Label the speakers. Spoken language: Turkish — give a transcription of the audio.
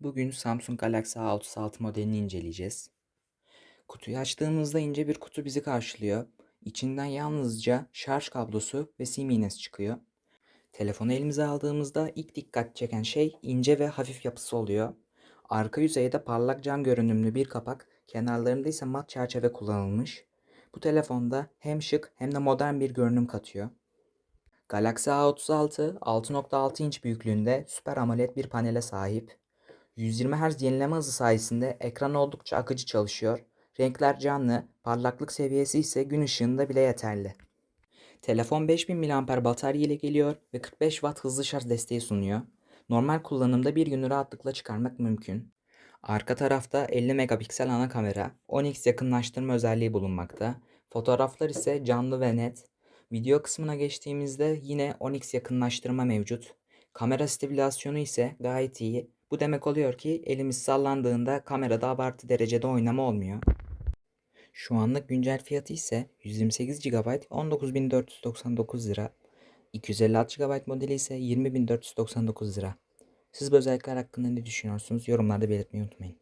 Speaker 1: Bugün Samsung Galaxy A36 modelini inceleyeceğiz. Kutuyu açtığımızda ince bir kutu bizi karşılıyor. İçinden yalnızca şarj kablosu ve sim iğnesi çıkıyor. Telefonu elimize aldığımızda ilk dikkat çeken şey ince ve hafif yapısı oluyor. Arka yüzeyde parlak cam görünümlü bir kapak, kenarlarında ise mat çerçeve kullanılmış. Bu telefonda hem şık hem de modern bir görünüm katıyor. Galaxy A36 6.6 inç büyüklüğünde Super AMOLED bir panele sahip. 120 Hz yenileme hızı sayesinde ekran oldukça akıcı çalışıyor. Renkler canlı, parlaklık seviyesi ise gün ışığında bile yeterli. Telefon 5000 mAh batarya ile geliyor ve 45 Watt hızlı şarj desteği sunuyor. Normal kullanımda bir günü rahatlıkla çıkarmak mümkün. Arka tarafta 50 megapiksel ana kamera, 10x yakınlaştırma özelliği bulunmakta. Fotoğraflar ise canlı ve net. Video kısmına geçtiğimizde yine 10x yakınlaştırma mevcut. Kamera stabilizasyonu ise gayet iyi. Bu demek oluyor ki elimiz sallandığında kamerada abartı derecede oynama olmuyor. Şu anlık güncel fiyatı ise 128 GB 19.499 lira. 256 GB modeli ise 20.499 lira. Siz bu özellikler hakkında ne düşünüyorsunuz? Yorumlarda belirtmeyi unutmayın.